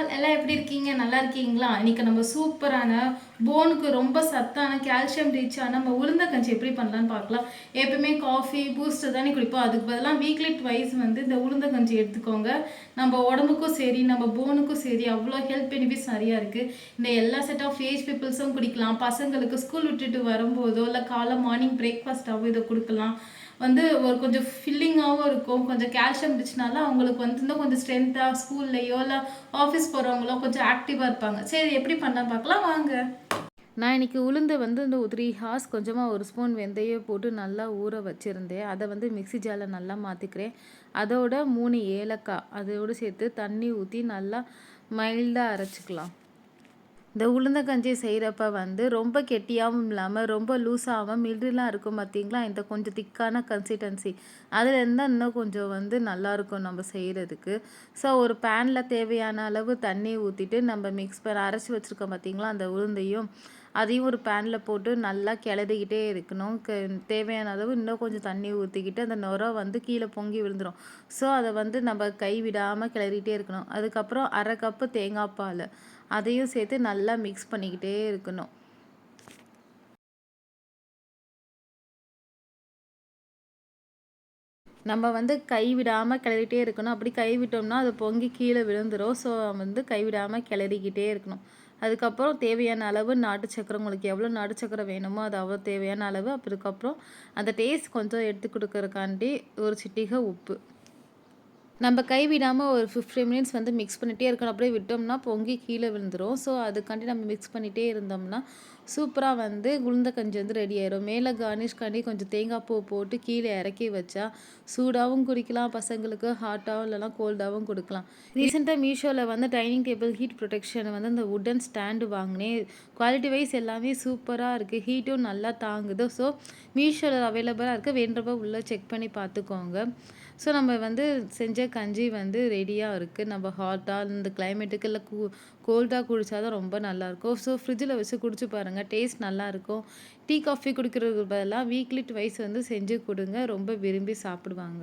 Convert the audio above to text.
All எல்லாம் எப்படி இருக்கீங்க? நல்லா இருக்கீங்களா? இன்னைக்கு நம்ம சூப்பரான போனுக்கு ரொம்ப சத்தான கால்சியம் ரிச்சான நம்ம உளுந்த கஞ்சி எப்படி பண்ணலான்னு பார்க்கலாம். எப்பவுமே காஃபி பூஸ்டர் தானே குடிப்போம். அதுக்கு பதிலாக வீக்லி ட்வைஸ் வந்து இந்த உளுந்த கஞ்சி எடுத்துக்கோங்க. நம்ம உடம்புக்கும் சரி நம்ம போனுக்கும் சரி அவ்வளோ ஹெல்த் பெனிஃபிட்ஸ் நிறையா இருக்குது இந்த எல்லா செட் ஆஃப் ஏஜ் பீப்புள்ஸும் குடிக்கலாம். பசங்களுக்கு ஸ்கூல் விட்டுட்டு வரும்போதோ இல்லை காலை மார்னிங் பிரேக்ஃபாஸ்ட்டாகவோ இதை கொடுக்கலாம். வந்து ஒரு கொஞ்சம் ஃபில்லிங்காகவும் இருக்கும். கொஞ்சம் கால்சியம் இருந்துச்சுனால அவங்களுக்கு வந்து இன்னும் கொஞ்சம் ஸ்ட்ரென்த்தாக ஸ்கூல்லையோ இல்லை ஆஃபீஸ் போகிறவங்களோ கொஞ்சம் ஆக்டிவாக இருப்பாங்க. சரி எப்படி பண்ணலாம் பார்க்கலாம். வாங்க. நான் இன்னைக்கு உளுந்து வந்து இந்த த்ரீ ஹார்ஸ் கொஞ்சமாக ஒரு ஸ்பூன் வெந்தயம் போட்டு நல்லா ஊற வச்சுருந்தேன். அதை வந்து மிக்ஸி ஜாரில் நல்லா மாற்றிக்கிறேன் அதோட மூணு ஏலக்காய் அதோடு சேர்த்து தண்ணி ஊற்றி நல்லா மைல்டாக அரைச்சிக்கலாம். இந்த உளுந்த கஞ்சி செய்கிறப்ப வந்து ரொம்ப கெட்டியாகவும் இல்லாமல் ரொம்ப லூஸாகவும் மில்டுலாம் இருக்கும் பார்த்தீங்களா இந்த கொஞ்சம் திக்கான கன்சிஸ்டன்சி அதில் இருந்தால் இன்னும் கொஞ்சம் வந்து நல்லாயிருக்கும் நம்ம செய்கிறதுக்கு ஸோ ஒரு பேனில் தேவையான அளவு தண்ணி ஊற்றிட்டு நம்ம மிக்ஸ் பண்ண அரைச்சி வச்சுருக்கோம் பார்த்தீங்களா அந்த உளுந்தையும். அதையும் ஒரு பேனில் போட்டு நல்லா கிளறிக்கிட்டே இருக்கணும். க தேவையான அளவு இன்னும் கொஞ்சம் தண்ணி ஊற்றிக்கிட்டு அந்த நுர வந்து கீழே பொங்கி விழுந்துடும் ஸோ அதை வந்து நம்ம கை விடாமல் கிளறிட்டே இருக்கணும். அதுக்கப்புறம் அரை கப்பு தேங்காய் பால் அதையும் சேர்த்து நல்லா மிக்ஸ் பண்ணிக்கிட்டே இருக்கணும். நம்ம வந்து கை விடாமல் கிளறிட்டே இருக்கணும். அப்படி கை விட்டோம்னா அது பொங்கி கீழே விழுந்துடும் ஸோ வந்து கை விடாமல் கிளறிக்கிட்டே இருக்கணும். அதுக்கப்புறம் தேவையான அளவு நாட்டு சக்கரை உங்களுக்கு எவ்வளோ நாட்டு சக்கரை வேணுமோ அது அவ்வளோ தேவையான அளவு. அதுக்கப்புறம் அந்த டேஸ்ட் கொஞ்சம் எடுத்து கொடுக்கறக்காண்டி ஒரு சிட்டிகை உப்பு. நம்ம கைவிடாமல் ஒரு ஃபிஃப்டி மினிட்ஸ் வந்து மிக்ஸ் பண்ணிகிட்டே இருக்கணும். அப்படியே விட்டோம்னா பொங்கி கீழே விழுந்துடும் ஸோ அதுக்காண்டி நம்ம மிக்ஸ் பண்ணிகிட்டே இருந்தோம்னா சூப்பராக வந்து உளுந்த கஞ்சி வந்து ரெடி ஆயிடும் மேலே கார்னிஷ்காண்டி கொஞ்சம் தேங்காய் பூ போட்டு கீழே இறக்கி வச்சா சூடாகவும் குடிக்கலாம். பசங்களுக்கு ஹாட்டாகவும் இல்லைனா கோல்டாகவும் கொடுக்கலாம். ரீசெண்டாக மீஷோவில் வந்து டைனிங் டேபிள் ஹீட் ப்ரொடெக்ஷன் வந்து அந்த உட்டன் ஸ்டாண்டு வாங்கினேன். குவாலிட்டி வைஸ் எல்லாமே சூப்பராக இருக்குது ஹீட்டும் நல்லா தாங்குது. ஸோ மீஷோவில் அவைலபிளாக இருக்குது வேண்டப்போ உள்ளே செக் பண்ணி பார்த்துக்கோங்க. ஸோ நம்ம வந்து செஞ்ச கஞ்சி வந்து ரெடியாக இருக்குது நம்ம ஹாட்டாக இந்த கிளைமேட்டுக்கு இல்லை கூ கோல்டாக குடித்தா தான் ரொம்ப நல்லாயிருக்கும் ஸோ ஃப்ரிட்ஜில் வச்சு குடிச்சு பாருங்கள் டேஸ்ட் நல்லாயிருக்கும் டீ காஃபி குடிக்கிறதுக்கு பதிலாக வீக்லி ட்வைஸ் வந்து செஞ்சு கொடுங்க. ரொம்ப விரும்பி சாப்பிடுவாங்க.